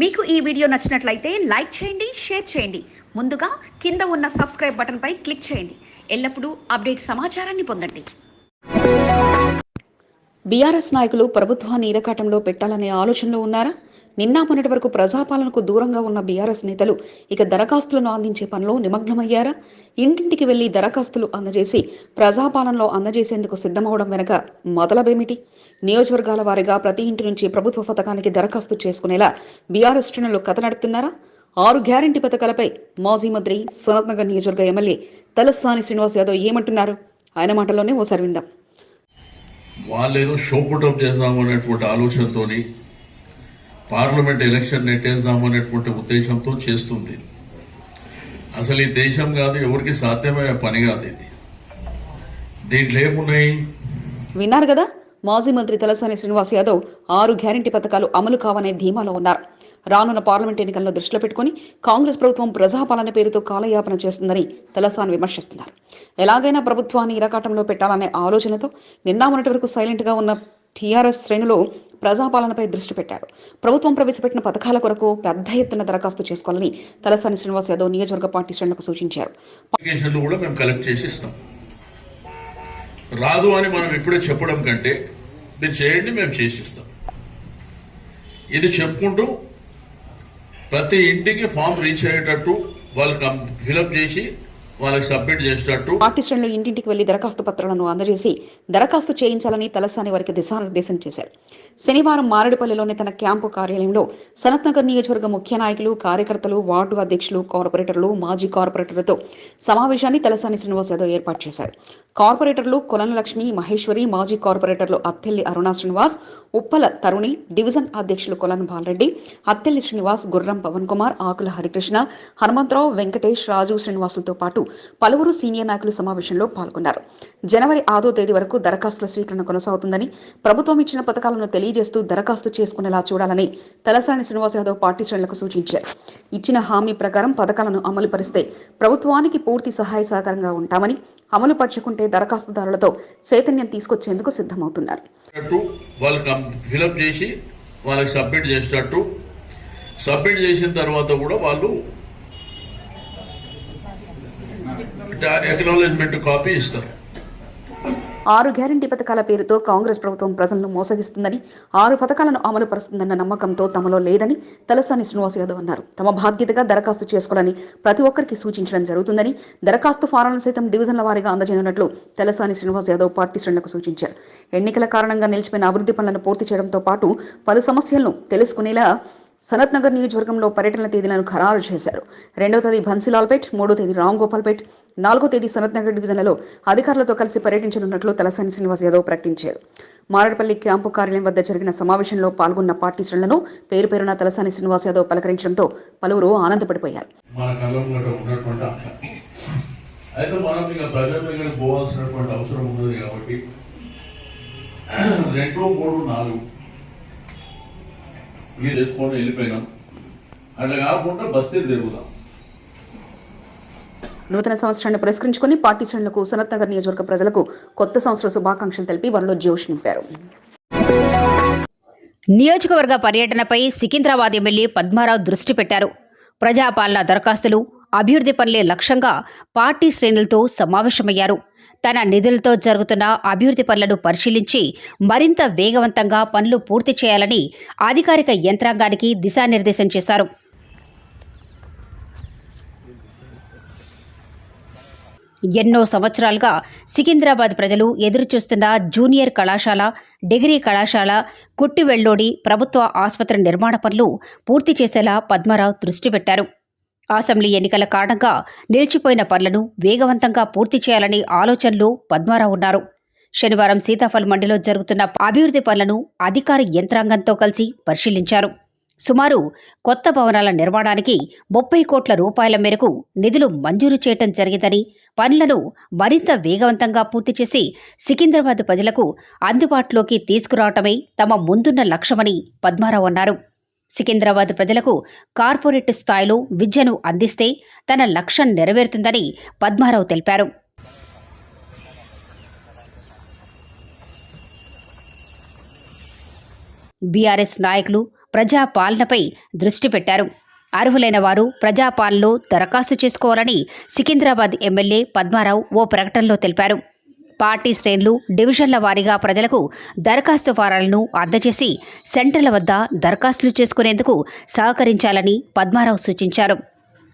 మీకు ఈ వీడియో నచ్చినట్లయితే లైక్ చేయండి షేర్ చేయండి. ముందుగా కింద ఉన్న సబ్స్క్రైబ్ బటన్పై క్లిక్ చేయండి. ఎల్లప్పుడూ అప్డేట్ సమాచారాన్ని పొందండి. బీఆర్ఎస్ నాయకులు ప్రభుత్వాన్ని ఇరకాటంలో పెట్టాలనే ఆలోచనలో ఉన్నారా? నిన్న మొన్నటి వరకు ప్రజాపాలనకు దూరంగా ఉన్న బీఆర్ఎస్ నేతలు ఇక దరఖాస్తులను అందించే పనిలో నిమగ్నమయ్యారా? ఇంటింటికి వెళ్ళి దరఖాస్తులు అందజేసి ప్రజాపాలనలో అందజేసేందుకు సిద్ధమవడం వెనక మొదలబేమిటి నియోజకవర్గాల వారీగా ప్రతి ఇంటి నుంచి ప్రభుత్వ పథకానికి దరఖాస్తు చేసుకునేలా బీఆర్ఎస్ శ్రేణులు కథ నడుపుతున్నారా? ఆరు గ్యారంటీ పథకాలపై మాజీ మంత్రి సనత్ నగర్ నియోజకవర్గ ఎమ్మెల్యే తలసాని శ్రీనివాస్ యాదవ్ ఏమంటున్నారు? ఆయన మాటల్లోనే ఓసారి విందాం. వాళ్ళు ఏదో షో పుటప్ చేద్దాం అనేటువంటి ఆలోచనతోని పార్లమెంట్ ఎలక్షన్ నెట్టేద్దాము అనేటువంటి ఉద్దేశంతో చేస్తుంది. అసలు ఈ దేశం కాదు ఎవరికి సాధ్యమయ్యే పని కాదు ఇది. దీంట్లో ఏమున్నాయి? విన్నారు కదా? మాజీ మంత్రి తలసాని శ్రీనివాస్ యాదవ్ ఆరు గ్యారంటీ పథకాలు అమలు కావనే ధీమాలో ఉన్నారు. రానున్న పార్లమెంట్ ఎన్నికలను దృష్టిలో పెట్టుకుని కాంగ్రెస్ ప్రభుత్వం ప్రజాపాలన పేరుతో కాలయాపన చేస్తుందని తలసాని విమర్శిస్తున్నారు. ఎలాగైనా ప్రభుత్వాన్ని ఇరకాటంలో పెట్టాలనే ఆలోచనతో నిన్న మొన్నటి వరకు సైలెంట్గా ఉన్న టీఆర్ఎస్ శ్రేణులు ప్రజాపాలనపై దృష్టి పెట్టారు. ప్రభుత్వం ప్రవేశపెట్టిన పథకాల కొరకు పెద్ద ఎత్తున దరఖాస్తు చేసుకోవాలని తలసాని శ్రీనివాస్ యాదవ్ నియోజకవర్గ పార్టీ శ్రేణులకు సూచించారు. కూడా మేము కలెక్ట్ చేసి ఇస్తాం. రాదు అని మనం ఇప్పుడే చెప్పడం కంటే మీరు చేయండి మేము చేసి ఇస్తాం. ఇది చెప్పుకుంటూ ప్రతి ఇంటికి ఫామ్ రీచ్ అయ్యేటట్టు వాళ్ళు ఫిలప్ చేసి వాళ్ళకి సబ్మిట్ చేసినట్టు. పార్టీ శ్రేణులు ఇంటింటికి వెళ్ళి దరఖాస్తు పత్రాలను అందజేసి దరఖాస్తు చేయించాలని తలసాని వారికి దిశానిర్దేశం చేశారు. శనివారం మారేడుపల్లిలోని తన క్యాంపు కార్యాలయంలో సనత్నగర్ నియోజకవర్గ ముఖ్య నాయకులు కార్యకర్తలు వార్డు అధ్యక్షులు కార్పొరేటర్లు మాజీ కార్పొరేటర్లతో సమావేశాన్ని తలసాని శ్రీనివాస్ యాదవ్ ఏర్పాటు చేశారు. కార్పొరేటర్లు కొలన లక్ష్మి మహేశ్వరి మాజీ కార్పొరేటర్లు అత్తెల్లి అరుణ శ్రీనివాస్ ఉప్పల తరుణి డివిజన్ అధ్యక్షులు కొలన్ బాలరెడ్డి అత్తెల్లి శ్రీనివాస్ గుర్రం పవన్ కుమార్ ఆకుల హరికృష్ణ హనుమంతరావు వెంకటేష్ రాజు శ్రీనివాసులతో పాటు పలువురు సీనియర్ నాయకులు సమావేశంలో పాల్గొన్నారు. జనవరి ఆదో తేదీ వరకు దరఖాస్తుల స్వీకరణ కొనసాగుతుందని ప్రభుత్వం ఇచ్చిన పథకాలను తెలియజేస్తూ దరఖాస్తు చేసుకునేలా చూడాలని తలసాని శ్రీనివాస్ యాదవ్ పార్టీ శ్రేణులకు సూచించారు. ఇచ్చిన హామీ ప్రకారం పథకాలను అమలు పరిస్తే ప్రభుత్వానికి పూర్తి సహాయ సహకారంగా ఉంటామని అమలు పరచుకుంటే దరఖాస్తుదారులతో చైతన్యం తీసుకొచ్చేందుకు సిద్ధమవుతున్నారు. వాళ్ళకి సబ్మిట్ చేసినట్టు. సబ్మిట్ చేసిన తర్వాత కూడా వాళ్ళు ఎక్నాలజ్మెంట్ కాపీ ఇస్తారు. ఆరు గ్యారంటీ పథకాల పేరుతో కాంగ్రెస్ ప్రభుత్వం ప్రజలను మోసగిస్తుందని ఆరు పథకాలను అమలు పరుస్తుందన్న నమ్మకంతో తమలో లేదని తలసాని శ్రీనివాస్ యాదవ్ అన్నారు. తమ బాధ్యతగా దరఖాస్తు చేసుకోవాలని ప్రతి ఒక్కరికి సూచించడం జరుగుతుందని దరఖాస్తు ఫారాలను సైతం డివిజన్ల వారీగా అందజేయనున్నట్లు తలసాని శ్రీనివాస్ యాదవ్ పార్టీ శ్రేణులకు సూచించారు. ఎన్నికల కారణంగా నిలిచిపోయిన అభివృద్ధి పనులను పూర్తి చేయడంతో పాటు పలు సమస్యలను తెలుసుకునేలా సనత్ నగర్ నియోజకవర్గంలో పర్యటన తేదీలను ఖరారు చేశారు. రెండవ తేదీ బన్సీలాల్పేట్ మూడో తేదీ రామ్ గోపాల్పేట్ నాలుగో తేదీ సనత్ నగర్ డివిజన్లలో అధికారులతో కలిసి పర్యటించనున్నట్లు తలసాని శ్రీనివాస్ యాదవ్ ప్రకటించారు. మారడపల్లి క్యాంపు కార్యాలయం వద్ద జరిగిన సమావేశంలో పాల్గొన్న పార్టీ శ్రేణులను పేరు పేరున తలసాని శ్రీనివాస్ యాదవ్ పలకరించడంతో పలువురు ఆనందపడిపోయారు. అయితే మనం ఇక ప్రజల దగ్గరికి పోవాల్సినటువంటి అవసరం ఉన్నది కాబట్టి రెండు మూడు నాలుగు ఇవి చేసుకొని వెళ్ళిపోయినాం. అట్లా కాకుండా బస్తీ తిరుగుదాం నూతన సంవత్సరాన్ని పురస్కరించుకుని పార్టీ శ్రేణులకు సనత్ నగర్ నియోజకవర్గ ప్రజలకు కొత్త సంవత్సర శుభాకాంక్షలు తెలిపి వారిలో జోష్ నింపారు. నియోజకవర్గ పర్యటనపై సికింద్రాబాద్ ఎమ్మెల్యే పద్మారావు దృష్టి పెట్టారు. ప్రజాపాలన దరఖాస్తులు అభివృద్ధి పనులే లక్ష్యంగా పార్టీ శ్రేణులతో సమావేశమయ్యారు. తన నిధులతో జరుగుతున్న అభివృద్ధి పనులను పరిశీలించి మరింత వేగవంతంగా పనులు పూర్తి చేయాలని అధికారిక యంత్రాంగానికి దిశానిర్దేశం చేశారు. ఎన్నో సంవత్సరాలుగా సికింద్రాబాద్ ప్రజలు ఎదురుచూస్తున్న జూనియర్ కళాశాల డిగ్రీ కళాశాల కుట్టివెల్లోడి ప్రభుత్వ ఆసుపత్రి నిర్మాణ పనులు పూర్తి చేసేలా పద్మారావు దృష్టి పెట్టారు. అసెంబ్లీ ఎన్నికల కారణంగా నిలిచిపోయిన పనులను వేగవంతంగా పూర్తి చేయాలని ఆలోచనలు పద్మారావు ఉన్నారు. శనివారం సీతాఫల్ మండిలో జరుగుతున్న అభివృద్ధి పనులను అధికార యంత్రాంగంతో కలిసి పరిశీలించారు. సుమారు కొత్త భవనాల నిర్మాణానికి ముప్పై కోట్ల రూపాయల మేరకు నిధులు మంజూరు చేయటం జరిగిందని పనులను మరింత వేగవంతంగా పూర్తి చేసి సికింద్రాబాద్ ప్రజలకు అందుబాటులోకి తీసుకురావటమే తమ ముందున్న లక్ష్యమని పద్మారావు అన్నారు. సికింద్రాబాద్ ప్రజలకు కార్పొరేట్ స్థాయిలో విద్యను అందిస్తే తన లక్ష్యం నెరవేరుతుందని పద్మారావు తెలిపారు. బీఆర్ఎస్ నాయకులు ప్రజాపాలనపై దృష్టి పెట్టారు. అర్హులైన వారు ప్రజాపాలనలో దరఖాస్తు చేసుకోవాలని సికింద్రాబాద్ ఎమ్మెల్యే పద్మారావు ఓ ప్రకటనలో తెలిపారు. పార్టీ శ్రేణులు డివిజన్ల వారీగా ప్రజలకు దరఖాస్తు ఫారాలను అందజేసి సెంటర్ల వద్ద దరఖాస్తులు చేసుకునేందుకు సహకరించాలని పద్మారావు సూచించారు.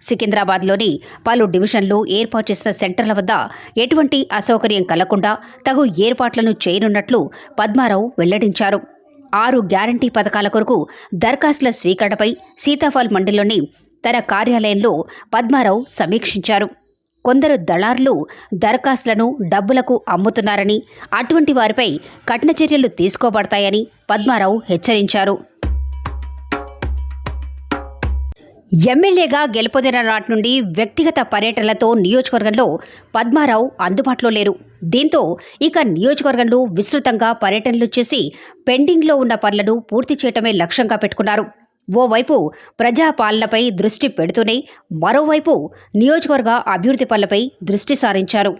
సికింద్రాబాద్లోని పలు డివిజన్లు ఏర్పాటు చేసిన సెంటర్ల వద్ద ఎటువంటి అసౌకర్యం కలగకుండా తగు ఏర్పాట్లను చేయనున్నట్లు పద్మారావు వెల్లడించారు. ఆరు గ్యారంటీ పథకాల కొరకు దరఖాస్తుల స్వీకరణపై సీతాఫల్ మండలిలోని తన కార్యాలయంలో పద్మారావు సమీక్షించారు. కొందరు దళారులు దరఖాస్తులను డబ్బులకు అమ్ముతున్నారని అటువంటి వారిపై కఠిన చర్యలు తీసుకోబడతాయని పద్మారావు హెచ్చరించారు. ఎమ్మెల్యేగా గెలుపొందిన నాటి నుండి వ్యక్తిగత పర్యటనలతో నియోజకవర్గంలో పద్మారావు అందుబాటులో లేరు. దీంతో ఇక నియోజకవర్గంలో విస్తృతంగా పర్యటనలు చేసి పెండింగ్లో ఉన్న పనులను పూర్తి చేయటమే లక్ష్యంగా పెట్టుకున్నారు. ఓవైపు ప్రజాపాలనపై దృష్టి పెడుతూనే మరోవైపు నియోజకవర్గ అభివృద్ధి పనులపై దృష్టి సారించారు.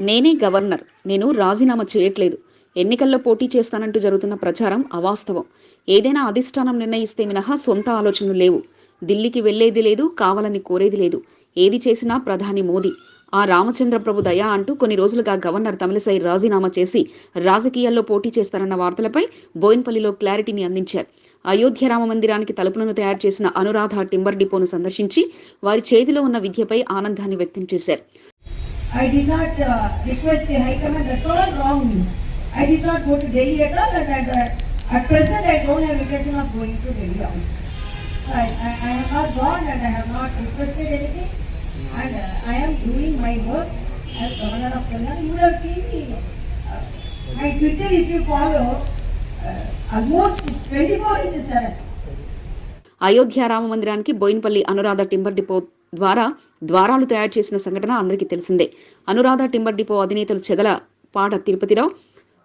నేనే గవర్నర్. నేను రాజీనామా చేయట్లేదు. ఎన్నికల్లో పోటీ చేస్తానంటూ జరుగుతున్న ప్రచారం అవాస్తవం. ఏదైనా అధిష్టానం నిర్ణయిస్తే మినహా సొంత ఆలోచనలు లేవు. ఢిల్లీకి వెళ్ళేది లేదు కావాలని కోరేది లేదు. ఏది చేసినా ప్రధాని మోదీ. ఆ రామచంద్ర ప్రభు దయా అంటూ కొన్ని రోజులుగా గవర్నర్ తమిళసై రాజీనామా చేసి రాజకీయాల్లో పోటీ చేస్తారన్న వార్తలపై బోయిన్పల్లిలో క్లారిటీని అందించారు. అయోధ్య రామ మందిరానికి తలుపులను తయారు చేసిన అనురాధ టింబర్ డిపోను సందర్శించి వారి చేతిలో ఉన్న విద్యపై ఆనందాన్ని వ్యక్తం చేశారు. And uh, I am doing my work as Governor of Telangana. You would have seen me, uh, my Twitter if you follow, uh, almost 24 into 7. Ayodhya Rama మందిరానికి బోయిన్పల్లి అనురాధ టింబర్ డిపో ద్వారా ద్వారాలు తయారు చేసిన సంఘటన అందరికీ తెలిసిందే అనురాధ టింబర్ డిపో అధినేతలు చెదల పాట తిరుపతిరావు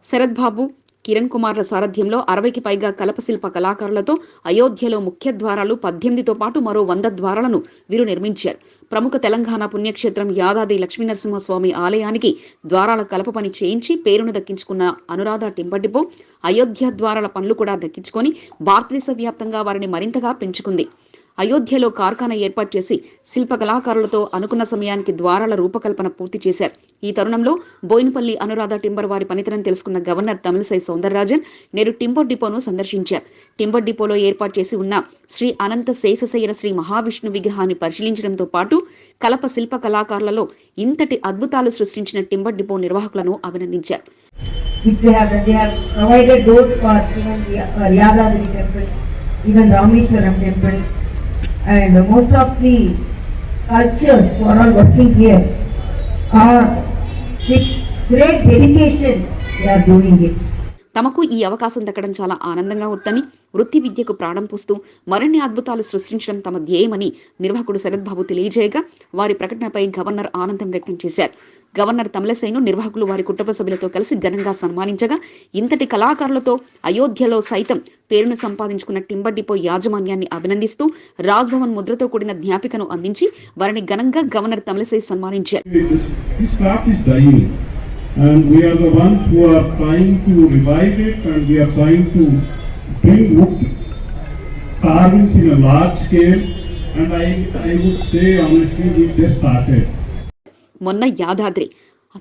శరత్ బాబు కిరణ్ కుమార్ల సారథ్యంలో అరవైకి పైగా కలపశిల్ప కళాకారులతో అయోధ్యలో ముఖ్య ద్వారాలు పద్దెనిమిదితో పాటు మరో వంద ద్వారాలను వీరు నిర్మించారు ప్రముఖ తెలంగాణ పుణ్యక్షేత్రం యాదాది లక్ష్మీనరసింహస్వామి ఆలయానికి ద్వారాల కలప పని చేయించి పేరును దక్కించుకున్న అనురాధ టింబడిపో అయోధ్య ద్వారాల పనులు కూడా దక్కించుకొని భారతదేశ వ్యాప్తంగా వారిని మరింతగా పెంచుకుంది. అయోధ్యలో కార్ఖానా ఏర్పాటు చేసి శిల్ప కళాకారులతో అనుకున్న సమయానికి ద్వారాల రూపకల్పన పూర్తి చేశారు. ఈ తరుణంలో బోయినపల్లి అనురాధ టింబర్ వారి పనితనం తెలుసుకున్న గవర్నర్ తమిళసై సౌందరరాజన్ నేడు టింబర్ డిపోను సందర్శించారు. టింబర్ డిపోలో ఏర్పాటు చేసి ఉన్న శ్రీ అనంత శేషశయన శ్రీ మహావిష్ణు విగ్రహాన్ని పరిశీలించడంతో పాటు కలప శిల్ప కళాకారులలో ఇంతటి అద్భుతాలు సృష్టించిన టింబర్ డిపో నిర్వాహకులను అభినందించారు. They have, they have provided those for even the uh, Yadadri temple, even Rameshwaram temple, and most of the sculptures who are all working here are with great dedication they are doing it. తమకు ఈ అవకాశం దక్కడం చాలా ఆనందంగా ఉందని వృత్తి విద్యకు ప్రాణం పోస్తూ మరిన్ని అద్భుతాలు సృష్టించడం తమ ధ్యేయమని నిర్వాహకుడు శరత్ బాబు తెలియజేయగా వారి ప్రకటనపై గవర్నర్ ఆనందం వ్యక్తం చేశారు గవర్నర్ తమిళసైను నిర్వాహకులు వారి కుటుంబ సభ్యులతో కలిసి ఘనంగా సన్మానించగా ఇంతటి కళాకారులతో అయోధ్యలో సైతం పేరును సంపాదించుకున్న టింబడిపో యాజమాన్యాన్ని అభినందిస్తూ రాజ్భవన్ ముద్రతో కూడిన జ్ఞాపికను అందించి వారిని ఘనంగా గవర్నర్ తమిళసై సన్మానించారు And I, I would say honestly, we just started. మొన్న యాదాద్రి.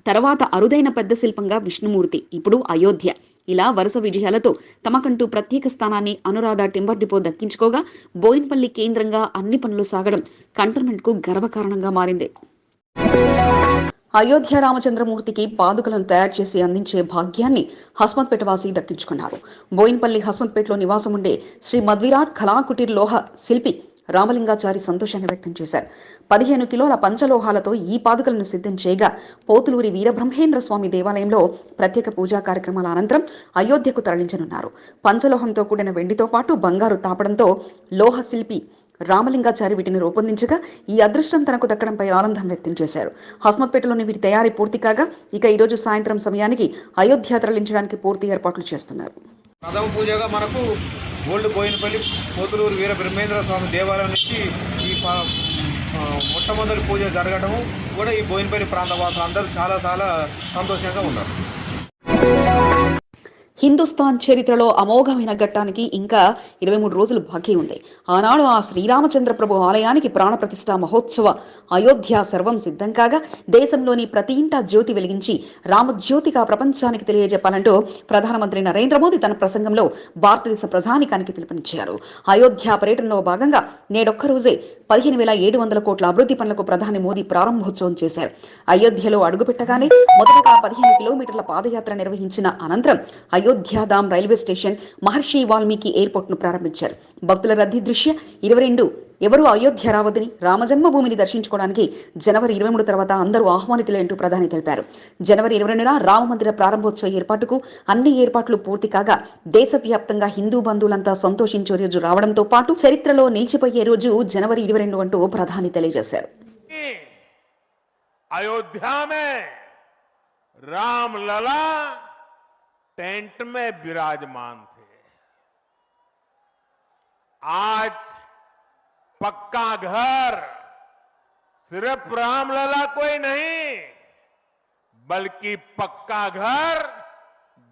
తర్వాత అరుదైన పెద్ద శిల్పంగా విష్ణుమూర్తి ఇప్పుడు అయోధ్య. ఇలా వరుస విజయాలతో తమకంటూ ప్రత్యేక స్థానాన్ని అనురాధ టింబర్ డిపో దక్కించుకోగా బోయిన్పల్లి కేంద్రంగా అన్ని పనులు సాగడం కంటోన్మెంట్కు గర్వకారణంగా మారింది. అయోధ్య రామచంద్రమూర్తికి పాదుకలను తయారు చేసి అందించే భాగ్యాన్ని హస్మత్పేట వాసి దక్కించుకున్నారు. బోయిన్పల్లి హస్మత్పేటలో నివాసం ఉండే శ్రీ మద్విరాట్ కళాకుటీర్ లోహ శిల్పి రామలింగాచారి సంతోషాన్ని వ్యక్తం చేశారు. పదిహేను కిలోల పంచలోహాలతో ఈ పాదుకలను సిద్ధం చేయగా పోతులూరి వీరబ్రహ్మేంద్ర స్వామి దేవాలయంలో ప్రత్యేక పూజా కార్యక్రమాల అనంతరం అయోధ్యకు తరలించనున్నారు. పంచలోహంతో కూడిన వెండితో పాటు బంగారు తాపడంతో లోహ శిల్పి రామలింగాచారి వీటిని రూపొందించగా ఈ అదృష్టం తనకు దక్కడంపై ఆనందం వ్యక్తం చేశారు. హస్మత్పేటలోని వీటి తయారీ పూర్తి కాగా ఇక ఈరోజు సాయంత్రం సమయానికి అయోధ్య తరలించడానికి పూర్తి ఏర్పాట్లు చేస్తున్నారు. ప్రథమ పూజగా మనకు ఓల్డ్ బోయినపల్లి పోతులూరు వీర బ్రహ్మేంద్ర స్వామి దేవాలయం నుంచి ఈ మొట్టమొదటి పూజ జరగడం కూడా ఈ బోయినపల్లి ప్రాంత వాసులు అందరూ చాలా చాలా సంతోషంగా ఉన్నారు. హిందుస్థాన్ చరిత్రలో అమోఘమైన ఘట్టానికి ఇంకా ఇరవై మూడు రోజులు బాకీ ఉంది. ఆనాడు ఆ శ్రీరామచంద్ర ప్రభు ఆలయానికి ప్రాణప్రతిష్ఠ మహోత్సవ అయోధ్య సర్వం సిద్ధం కాగా దేశంలోని ప్రతి ఇంటా జ్యోతి వెలిగించి రామజ్యోతిగా ప్రపంచానికి తెలియజెప్పాలంటూ ప్రధానమంత్రి నరేంద్ర మోదీ తన ప్రసంగంలో భారతదేశ ప్రధానికానికి పిలుపునిచ్చారు. అయోధ్య పర్యటనలో భాగంగా నేడొక్క రోజే పదిహేను వేల ఏడు వందల కోట్ల అభివృద్ధి పనులకు ప్రధాని మోదీ ప్రారంభోత్సవం చేశారు. అయోధ్యలో అడుగుపెట్టగానే మొదటగా పదిహేను కిలోమీటర్ల పాదయాత్ర నిర్వహించిన అనంతరం అయోధ్యాధాం రైల్వే స్టేషన్ మహర్షి వాల్మీకి ఎయిర్పోర్ట్ను ప్రారంభించారు. భక్తుల రద్దీ దృశ్య ఇరవై రెండు ఎవరు అయోధ్య రావద్దని రామజన్మభూమిని దర్శించుకోవడానికి జనవరి ఇరవై మూడు తర్వాత అందరూ ఆహ్వానితులు అంటూ ప్రధాని తెలిపారు. జనవరి ఇరవై రెండున రామ మందిర ప్రారంభోత్సవ ఏర్పాటుకు అన్ని ఏర్పాట్లు పూర్తి కాగా దేశవ్యాప్తంగా హిందూ బంధువులంతా సంతోషించే రోజు రావడంతో పాటు చరిత్రలో నిలిచిపోయే రోజు జనవరి ఇరవై రెండు అంటూ ప్రధాని తెలియజేశారు. రామ్ లలా टेंट में विराजमान थे। आज पक्का घर, सिर्फ़ रामलला कोई नहीं, बल्कि पक्का घर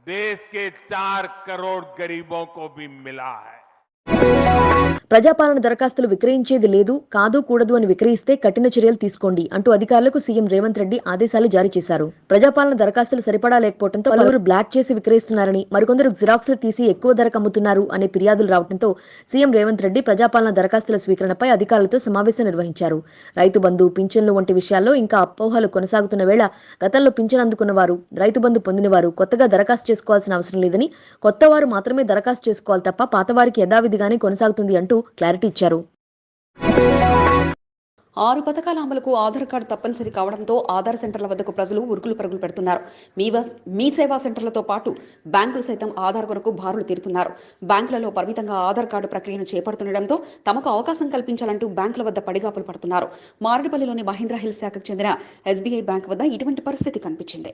देश के चार करोड़ गरीबों को भी मिला है। ప్రజాపాలన దరఖాస్తులు విక్రయించేది లేదు కాదు కూడదు అని విక్రయిస్తే కఠిన చర్యలు తీసుకోండి అంటూ అధికారులకు సీఎం రేవంత్ రెడ్డి ఆదేశాలు జారీ చేశారు. ప్రజాపాలన దరఖాస్తులు సరిపడా లేకపోవడంతో పలువురు బ్లాక్ చేసి విక్రయిస్తున్నారని మరికొందరు జిరాక్స్లు తీసి ఎక్కువ ధరకు అమ్ముతున్నారు అనే ఫిర్యాదులు రావడంతో సీఎం రేవంత్ రెడ్డి ప్రజాపాలన దరఖాస్తుల స్వీకరణపై అధికారులతో సమావేశం నిర్వహించారు. రైతు బంధు పింఛన్లు వంటి విషయాల్లో ఇంకా అపోహలు కొనసాగుతున్న వేళ గతంలో పింఛన్ అందుకున్న వారు రైతు బంధు పొందిన వారు కొత్తగా దరఖాస్తు చేసుకోవాల్సిన అవసరం లేదని కొత్త వారు మాత్రమే దరఖాస్తు చేసుకోవాలి తప్ప పాతవారికి యథావిధిగానే కొనసాగుతుంది అంటూ క్లారిటీ ఇచ్చారు. ఆరు పథకాల అమలుకు ఆధార్ కార్డు తప్పనిసరి కావడంతో ఆధార్ సెంటర్ల వద్దకు ప్రజలు ఉరుకులు పరుగులు పెడుతున్నారు. మీ సేవా సెంటర్లతో పాటు బ్యాంకులు సైతం ఆధార్ కొరకు బారులు తీరుతున్నారు. బ్యాంకులలో పరిమితంగా ఆధార్ కార్డు ప్రక్రియను చేపడుతుండటంతో తమకు అవకాశం కల్పించాలంటూ బ్యాంకుల వద్ద పడిగాపులు పడుతున్నారు. మారేడుపల్లిలోని మహేంద్ర హిల్ శాఖకు చెందిన ఎస్బీఐ బ్యాంక్ వద్ద ఇటువంటి పరిస్థితి కనిపించింది.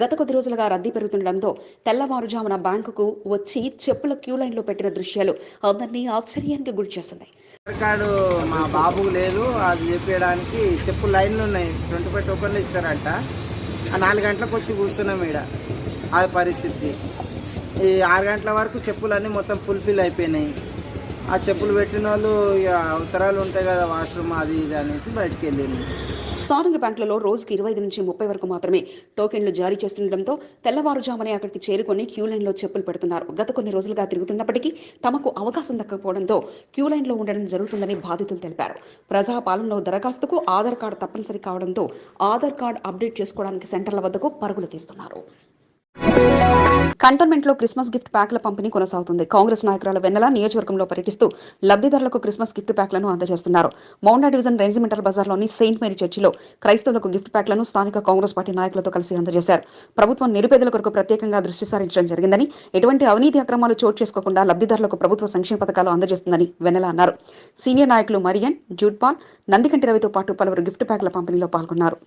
గత కొద్ది రోజులుగా రద్దీ పెరుగుతుండటంతో తెల్లవారుజామున బ్యాంకుకు వచ్చి చెప్పుల క్యూ లైన్లో పెట్టిన దృశ్యాలు అందరినీ ఆశ్చర్యానికి గురి చేస్తున్నాయి. కార్డు మా బాబు లేదు అది చెప్పడానికి చెప్పు లైన్లు ఉన్నాయి. ట్వంటీ ఫైవ్ టోకన్లు ఇస్తారంట. ఆ నాలుగు గంటలకు వచ్చి కూర్చున్నాం ఈడ. ఆ పరిస్థితి. ఈ ఆరు గంటల వరకు చెప్పులన్నీ మొత్తం ఫుల్ఫిల్ అయిపోయినాయి. ఆ చెప్పులు పెట్టిన వాళ్ళు అవసరాలు ఉంటాయి కదా వాష్రూమ్ అది ఇది అనేసి బయటకు వెళ్ళింది. స్థానిక బ్యాంకులలో రోజుకి ఇరవై ఐదు నుంచి ముప్పై వరకు మాత్రమే టోకెన్లు జారీ చేస్తుండటంతో తెల్లవారుజామునే అక్కడికి చేరుకొని క్యూ లైన్లో చెప్పులు పెడుతున్నారు. గత కొన్ని రోజులుగా తిరుగుతున్నప్పటికీ తమకు అవకాశం దక్కకపోవడంతో క్యూ లైన్లో ఉండడం జరుగుతుందని బాధితులు తెలిపారు. ప్రజాపాలనలో దరఖాస్తుకు ఆధార్ కార్డు తప్పనిసరి కావడంతో ఆధార్ కార్డు అప్డేట్ చేసుకోవడానికి సెంటర్ల వద్దకు పరుగులు తీస్తున్నారు. కంటోన్మెంట్లో క్రిస్మస్ గిఫ్ట్ ప్యాక్ల పంపిణీ కొనసాగుతుంది. కాంగ్రెస్ నాయకురాలు వెన్నెల నియోజకవర్గంలో పర్యటిస్తూ లబ్ధిదారులకు క్రిస్మస్ గిఫ్ట్ ప్యాక్లను అందజేస్తున్నారు. మౌండా డివిజన్ రేంజిమెంటల్ బజార్లోని సెయింట్ మేరీ చర్చిలో క్రైస్తవులకు గిఫ్ట్ ప్యాక్లను స్థానిక కాంగ్రెస్ పార్టీ నాయకులతో కలిసి అందజేశారు. ప్రభుత్వం నిరుపేదల కొరకు ప్రత్యేకంగా దృష్టి సారించడం జరిగిందని ఎటువంటి అవినీతి అక్రమాలు చోటు చేసుకోకుండా లబ్ధిదారులకు ప్రభుత్వ సంక్షేమ పథకాలు అందజేస్తుందని వెన్నెల అన్నారు. సీనియర్ నాయకులు మరియన్ జూడ్పాల్ నందికంటి రవితో పాటు పలువురు గిఫ్ట్ ప్యాక్ల పంపిణీలో పాల్గొన్నారు.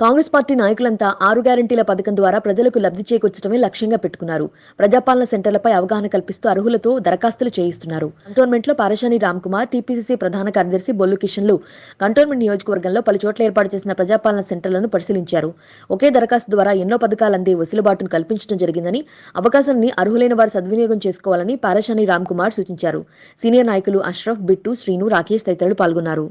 కాంగ్రెస్ పార్టీ నాయకులంతా ఆరు గ్యారంటీల పథకం ద్వారా ప్రజలకు లబ్ధి చేకూర్చడమే లక్ష్యంగా పెట్టుకున్నారు. ప్రజాపాలన సెంటర్లపై అవగాహన కల్పిస్తూ అర్హులతో దరఖాస్తులు చేయిస్తున్నారు. కంటోన్మెంట్లో పారశాని రామ్కుమార్ టీపీసీసీ ప్రధాన కార్యదర్శి బొల్లు కిషన్లు కంటోన్మెంట్ నియోజకవర్గంలో పలు చోట్ల ఏర్పాటు చేసిన ప్రజాపాలన సెంటర్లను పరిశీలించారు. ఒకే దరఖాస్తు ద్వారా ఎన్నో పథకాలు అందే వెసులుబాటును కల్పించడం జరిగిందని అవకాశాన్ని అర్హులైన వారు సద్వినియోగం చేసుకోవాలని పారశాని రామ్కుమార్ సూచించారు. సీనియర్ నాయకులు అష్రఫ్ బిట్టు శ్రీను రాకేష్ తదితరులు పాల్గొన్నారు.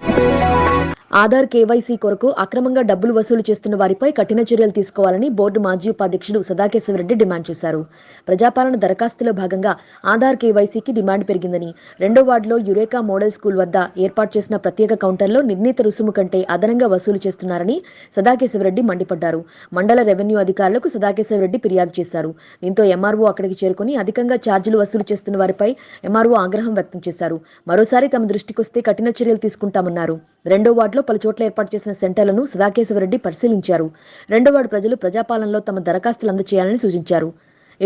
Música ఆధార్ కేవైసీ కొరకు అక్రమంగా డబ్బులు వసూలు చేస్తున్న వారిపై కఠిన చర్యలు తీసుకోవాలని బోర్డు మాజీ ఉపాధ్యక్షుడు సదాకేశవరెడ్డి డిమాండ్ చేశారు. ప్రజాపాలన దరఖాస్తులో భాగంగా ఆధార్ కేవైసీకి డిమాండ్ పెరిగిందని రెండో వార్డులో యురేకా మోడల్ స్కూల్ వద్ద ఏర్పాటు చేసిన ప్రత్యేక కౌంటర్లో నిర్ణీత రుసుము కంటే అదనంగా వసూలు చేస్తున్నారని సదాకేశవరెడ్డి మండిపడ్డారు. మండల రెవెన్యూ అధికారులకు సదాకేశవరెడ్డి ఫిర్యాదు చేశారు. దీంతో ఎంఆర్ఓ అక్కడికి చేరుకుని అధికంగా ఛార్జీలు వసూలు చేస్తున్న వారిపై ఎంఆర్ఓ ఆగ్రహం వ్యక్తం చేశారు. మరోసారి తమ దృష్టికొస్తే కఠిన చర్యలు తీసుకుంటామన్నారు. రెండో వార్డులో పలు చోట్ల ఏర్పాటు చేసిన సెంటర్లను సదాకేశవరెడ్డి పరిశీలించారు. రెండోవాడు ప్రజలు ప్రజాపాలనలో తమ దరఖాస్తులు అందజేయాలని సూచించారు.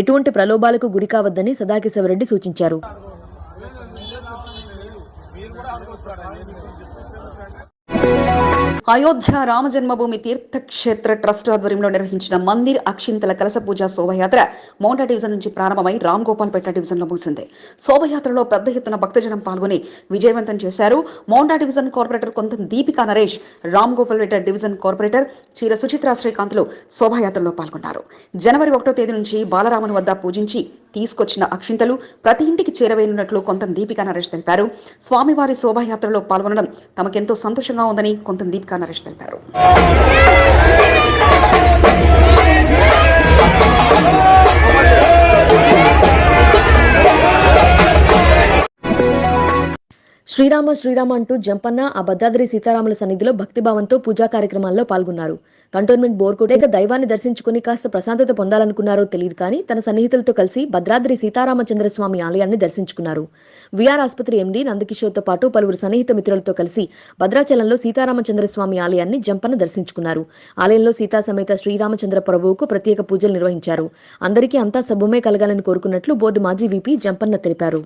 ఎటువంటి ప్రలోభాలకు గురికావద్దని సదాకేశవరెడ్డి సూచించారు. అయోధ్య రామ జన్మభూమి తీర్థక్షేత్ర ట్రస్ట్ ఆధ్వర్యంలో నిర్వహించిన మందిర్ అక్షింతల కలస పూజ శోభయాత్ర మౌంటా డివిజన్ నుంచి ప్రారంభమై రామ్ గోపాల్పేట డివిజన్లో ముగిసింది. శోభయాత్రలో పెద్ద ఎత్తున భక్తజనం పాల్గొని విజయవంతం చేశారు మౌంట డివిజన్ కార్పొరేటర్ కొంత దీపికా నరేష్ రామ్ గోపాల్పేట డివిజన్ కార్పొరేటర్ చీర సుచిత్ర శ్రీకాంత్లు శోభయాత్రలో పాల్గొన్నారు. జనవరి ఒకటో తేదీ నుంచి బాలరాముని వద్ద పూజించి తీసుకొచ్చిన అక్షింతలు ప్రతి ఇంటికి చేరవేయనున్నట్లు కొంత దీపికా నరేష్ తెలిపారు. స్వామివారి శోభాయాత్రలో పాల్గొనడం తమకెంతో సంతోషంగా ఉందని కొంత దీపికా నరేష్ తెలిపారు శ్రీరామ శ్రీరామ అంటూ జంపన్న ఆ భద్రాద్రి సీతారాముల సన్నిధిలో భక్తిభావంతో పూజా కార్యక్రమాల్లో పాల్గొన్నారు. కంటోన్మెంట్ బోర్కోటేక దైవాన్ని దర్శించుకుని కాస్త ప్రశాంతత పొందాలనుకున్నారో తెలియదు కానీ తన సన్నిహితులతో కలిసి భద్రాద్రి సీతారామచంద్రస్వామి ఆలయాన్ని దర్శించుకున్నారు. విఆర్ ఆసుపత్రి ఎండీ నందకిషోర్తో పాటు పలువురు సన్నిహిత మిత్రులతో కలిసి భద్రాచలంలో సీతారామచంద్రస్వామి ఆలయాన్ని జంపన్న దర్శించుకున్నారు. ఆలయంలో సీతా సమేత శ్రీరామచంద్ర ప్రభువుకు ప్రత్యేక పూజలు నిర్వహించారు. అందరికీ అంతా శుభమే కలగాలని కోరుకున్నట్లు బోర్డు మాజీ వీపీ జంపన్న తెలిపారు.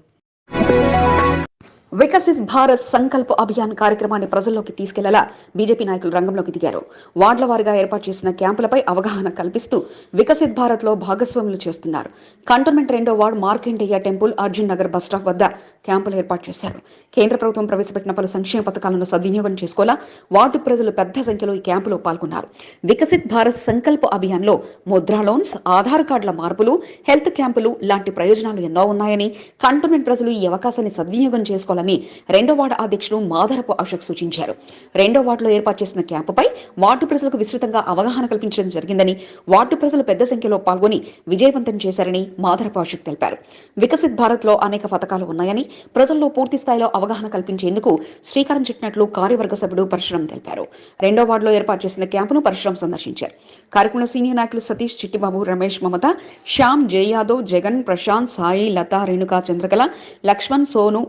వికసిత్ భారత్ సంకల్ప అభియాన్ కార్యక్రమాన్ని ప్రజల్లోకి తీసుకెళ్ళేలా బీజేపీ నాయకులు రంగంలోకి దిగారు. వార్డుల వారీగా ఏర్పాటు చేసిన క్యాంపులపై అవగాహన కల్పిస్తూ వికసిత్ భారత్లో భాగస్వాములు చేస్తున్నారు. కంటోన్మెంట్ రెండో ward Markandeya temple Arjun Nagar bus stop వద్ద క్యాంపులు ఏర్పాటు చేశారు. కేంద్ర ప్రభుత్వం ప్రవేశపెట్టిన పలు సంక్షేమ పథకాలను సద్వినియోగం చేసుకోవాలా? వార్డు ప్రజలు పెద్ద సంఖ్యలో ఈ క్యాంపులో పాల్గొన్నారు. వికసిత్ భారత్ సంకల్ప అభియాన్లో ముద్రా లోన్స్ ఆధార్ కార్డుల మార్పులు హెల్త్ క్యాంపులు లాంటి ప్రయోజనాలు ఎన్నో ఉన్నాయని కంటోన్మెంట్ ప్రజలు ఈ అవకాశాన్ని సద్వినియోగం చేసుకోవాలని రెండో వార్డు అధ్యక్షులు మాధరపు అశోక్ సూచించారు. రెండో వార్డులో ఏర్పాటు చేసిన క్యాంపుపై వార్డు ప్రజలకు విస్తృతంగా అవగాహన కల్పించడం జరిగిందని వార్డు ప్రజలు పెద్ద సంఖ్యలో పాల్గొని విజయవంతం చేశారని మాధరపు అశోక్ తెలిపారు. వికసిత్ భారత్లో అనేక పథకాలు ఉన్నాయని ప్రజల్లో పూర్తి స్థాయిలో అవగాహన కల్పించేందుకు శ్రీకారం చుట్టినట్లు కార్యవర్గ సభ్యుడు పరశురాం తెలిపారు. రెండో వార్డులో ఏర్పాటు చేసిన క్యాంపును పరశురాం సందర్శించారు. కార్యక్రమంలో సీనియర్ నాయకులు సతీష్ చిట్టిబాబు రమేష్ మమత శ్యామ్ జయ యాదవ్ జగన్ ప్రశాంత్ సాయి లత రేణుకా చంద్రకళ లక్ష్మణ్ సోను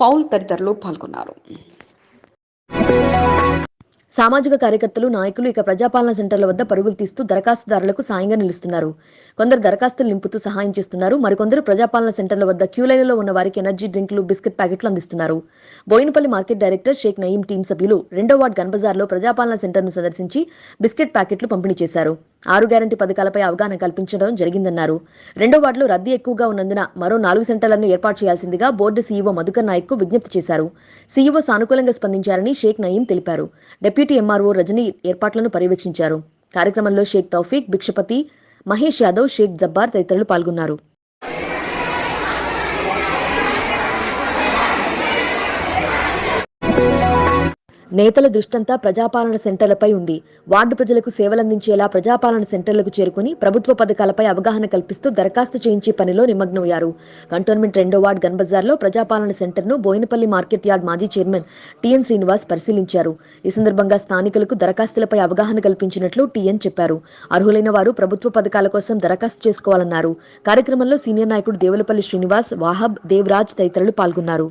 పౌల్ తదితరులు పాల్గొన్నారు. సామాజిక కార్యకర్తలు నాయకులు ఇక ప్రజాపాలన సెంటర్ల వద్ద పరుగులు తీస్తూ దరఖాస్తుదారులకు సాయంగా నిలుస్తున్నారు. కొందరు దరఖాస్తులు నింపుతూ సహాయం చేస్తున్నారు. మరికొందరు ప్రజాపాలన సెంటర్ల వద్ద క్యూ లైన్లో ఉన్న వారికి ఎనర్జీ డ్రింకులు బిస్కెట్ ప్యాకెట్లు అందిస్తున్నారు. Bowenpally market director Shaik Nayeem team సభ్యులు రెండో వార్డ్ గన్బజార్లో ప్రజాపాలన సెంటర్ను సందర్శించి బిస్కెట్ ప్యాకెట్లు పంపిణీ చేశారు. ఆరు గ్యారంటీ పథకాలపై అవగాహన కల్పించడం జరిగిందన్నారు. రెండో వార్డులో రద్దీ ఎక్కువగా ఉన్నందున మరో నాలుగు సెంటర్లను ఏర్పాటు చేయాల్సిందిగా బోర్డు సీఈఓ మధుకర్ నాయక్కు విజ్ఞప్తి చేశారు. సీఈఓ సానుకూలంగా స్పందించారని షేక్ నయీం తెలిపారు. డిప్యూటీ ఎంఆర్ఓ రజనీ ఏర్పాట్లను పర్యవేక్షించారు. కార్యక్రమంలో షేక్ తౌఫీక్ భిక్షపతి మహేష్ యాదవ్ షేక్ జబ్బార్ తదితరులు పాల్గొన్నారు. నేతల దృష్టంతా ప్రజాపాలన సెంటర్లపై ఉంది. వార్డు ప్రజలకు సేవలందించేలా ప్రజాపాలన సెంటర్లకు చేరుకుని ప్రభుత్వ పథకాలపై అవగాహన కల్పిస్తూ దరఖాస్తు చేయించే పనిలో నిమగ్నమయ్యారు. కంటోన్మెంట్ రెండో వార్డ్ గన్బజార్లో ప్రజాపాలన సెంటర్ను బోయినపల్లి మార్కెట్ యార్డ్ మాజీ చైర్మన్ టిఎన్ శ్రీనివాస్ పరిశీలించారు. ఈ సందర్భంగా స్థానికులకు దరఖాస్తులపై అవగాహన కల్పించినట్లు టిఎన్ చెప్పారు. అర్హులైన వారు ప్రభుత్వ పథకాల కోసం దరఖాస్తు చేసుకోవాలన్నారు. కార్యక్రమంలో సీనియర్ నాయకుడు దేవులపల్లి శ్రీనివాస్ వాహబ్ దేవరాజ్ తదితరులు పాల్గొన్నారు.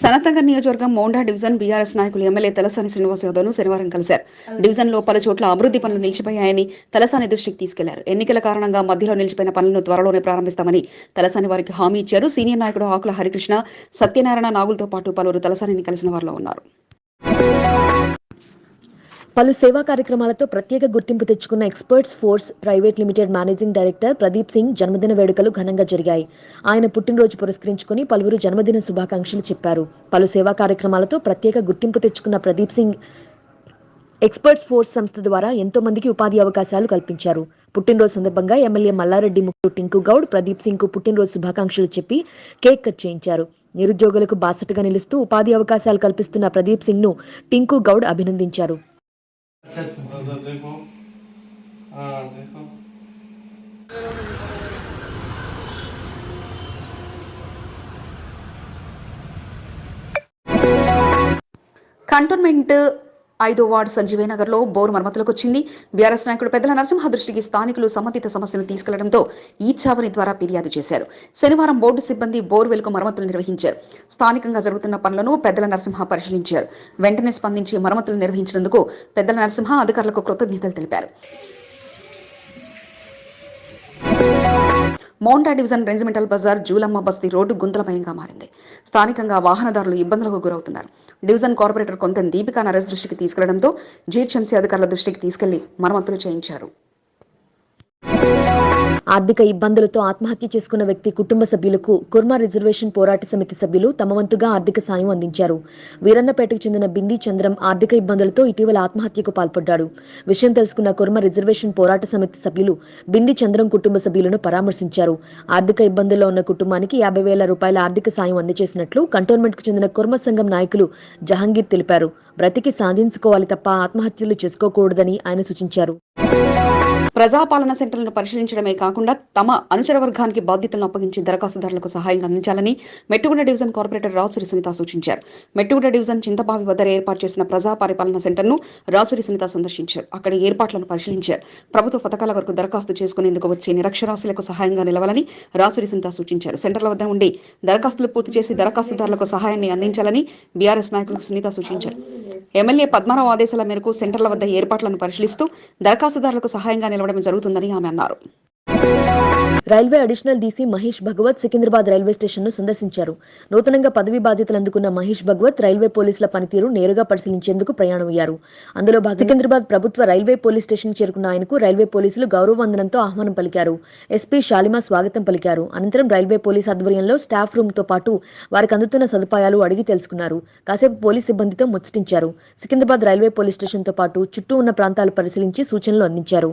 సనత్నగర్ నియోజకవర్గం మోండా డివిజన్ బీఆర్ఎస్ నాయకులు ఎమ్మెల్యే తలసాని శ్రీనివాస్ యాదవ్ను శనివారం కలిశారు. డివిజన్లో పలు చోట్ల అభివృద్ధి పనులు నిలిచిపోయాయని తలసాని దృష్టికి తీసుకెళ్ళారు. ఎన్నికల కారణంగా మధ్యలో నిలిచిపోయిన పనులను త్వరలోనే ప్రారంభిస్తామని తలసాని వారికి హామీ ఇచ్చారు. సీనియర్ నాయకుడు ఆకుల హరికృష్ణ సత్యనారాయణ నాగులతో పాటు పలువురు తలసానిని కలిసిన వారిలో ఉన్నారు. పలు సేవా కార్యక్రమాలతో ప్రత్యేక గుర్తింపు తెచ్చుకున్న experts force private limited managing director Pradeep Singh జన్మదిన వేడుకలు ఘనంగా జరిగాయి. ఆయన పుట్టినరోజు పురస్కరించుకుని పలువురు జన్మదిన శుభాకాంక్షలు చెప్పారు. పలు సేవా కార్యక్రమాలతో ప్రత్యేక గుర్తింపు తెచ్చుకున్న ప్రదీప్ సింగ్ ఎక్స్పర్ట్స్ ఫోర్స్ సంస్థ ద్వారా ఎంతో మందికి ఉపాధి అవకాశాలు కల్పించారు. పుట్టినరోజు సందర్భంగా ఎమ్మెల్యే మల్లారెడ్డి ముక్కు టింకు గౌడ్ ప్రదీప్ సింగ్కు పుట్టినరోజు శుభాకాంక్షలు చెప్పి కేక్ కట్ చేయించారు. నిరుద్యోగులకు బాసటగా నిలుస్తూ ఉపాధి అవకాశాలు కల్పిస్తున్న ప్రదీప్ సింగ్ను టింకు గౌడ్ అభినందించారు. देखो हाँ देखो కంటోన్మెంట్ ఐదో వార్డు లో బోరు మరమ్మతులకు వచ్చింది బీఆర్ఎస్ నాయకుడు పెద్దల నరసింహ దృష్టికి స్థానికులు సంబంధిత సమస్యను తీసుకెళ్ళడంతో ఈ చావని ద్వారా ఫిర్యాదు చేశారు. శనివారం బోర్డు సిబ్బంది బోర్వెల్కు మరమ్మతులు నిర్వహించారు. స్థానికంగా జరుగుతున్న పనులను పెద్దల నరసింహ పరిశీలించారు. వెంటనే స్పందించి మరమ్మతులు నిర్వహించినందుకు పెద్దల నరసింహ అధికారులకు కృతజ్ఞతలు తెలిపారు. Monda division regimental bazaar Julamma బస్తీ రోడ్డు గుంతలమయంగా మారింది. స్థానికంగా వాహనదారులు ఇబ్బందులకు గురవుతున్నారు. డివిజన్ కార్పొరేటర్ కొంత దీపికా నరేష్ దృష్టికి తీసుకెళ్ళడంతో జీహెచ్ఎంసీ అధికారుల దృష్టికి తీసుకెళ్ళి మరమ్మతులు చేయించారు. ఆర్థిక ఇబ్బందులతో ఆత్మహత్య చేసుకున్న వ్యక్తి కుటుంబ సభ్యులకు కుర్మా రిజర్వేషన్ పోరాట సమితి సభ్యులు తమ వంతుగా ఆర్థిక సాయం అందించారు. వీరన్నపేటకు చెందిన బింది చంద్రం ఆర్థిక ఇబ్బందులతో ఇటీవల ఆత్మహత్యకు పాల్పడ్డాడు. విషయం తెలుసుకున్న కుర్మ రిజర్వేషన్ పోరాట సమితి సభ్యులు బింది చంద్రం కుటుంబ సభ్యులను పరామర్శించారు. ఆర్థిక ఇబ్బందుల్లో ఉన్న కుటుంబానికి యాభై వేల రూపాయల ఆర్థిక సాయం అందజేసినట్లు కంటోన్మెంట్కు చెందిన కుర్మ సంఘం నాయకులు జహంగీర్ తెలిపారు. బ్రతికి సాధించుకోవాలి తప్ప ఆత్మహత్యలు చేసుకోకూడదని ఆయన సూచించారు. ప్రజాపాలన సెంటర్లను పరిశీలించడమే కాకుండా తమ అనుచర వర్గానికి బాధ్యతలను అప్పగించి దరఖాస్తుదారులకు సహాయం అందించాలని మెట్టుగుండ డివిజన్ కార్పొరేటర్ రాసురి సునీత సూచించారు. మెట్టుగుండ డివిజన్ చింతబావి వద్ద ఏర్పాటు చేసిన ప్రజా పరిపాలన సెంటర్ను రాసురి సునీత సందర్శించారు. అక్కడ ఏర్పాట్లను పరిశీలించారు. ప్రభుత్వ పథకాల వరకు దరఖాస్తు చేసుకునేందుకు వచ్చే నిరక్షరాస్యులకు సహాయంగా నిలవాలని రాసురి సునీత సూచించారు. సెంటర్ల వద్ద ఉండి దరఖాస్తులు పూర్తి చేసి దరఖాస్తుదారులకు సహాయాన్ని అందించాలని బీఆర్ఎస్ నాయకులకు సునీత సూచించారు. ఎమ్మెల్యే పద్మారావు ఆదేశాల మేరకు సెంటర్ల వద్ద ఏర్పాట్లను పరిశీలిస్తూ దరఖాస్తుదారులకు సహాయంగా నిలవడం జరుగుతుందని ఆమె అన్నారు. Railway additional DC Mahesh Bhagwat Secunderabad railway స్టేషన్ను సందర్శించారు. నూతనంగా పదవి బాధ్యతలు అందుకున్న మహేష్ భగవత్ రైల్వే పోలీసుల పనితీరు నేరుగా పరిశీలించేందుకు ప్రయాణమయ్యారు. అందులో సికింద్రాబాద్ ప్రభుత్వ రైల్వే పోలీస్ స్టేషన్ చేరుకున్న ఆయనకు రైల్వే పోలీసులు గౌరవ వందనంతో ఆహ్వానం పలికారు. ఎస్పీ షాలిమా స్వాగతం పలికారు. అనంతరం రైల్వే పోలీస్ ఆధ్వర్యంలో స్టాఫ్ రూమ్తో పాటు వారికి అందుతున్న సదుపాయాలు అడిగి తెలుసుకున్నారు. కాసేపు పోలీస్ సిబ్బందితో ముచ్చటించారు. సికింద్రాబాద్ రైల్వే పోలీస్ స్టేషన్తో పాటు చుట్టూ ఉన్న ప్రాంతాలు పరిశీలించి సూచనలు అందించారు.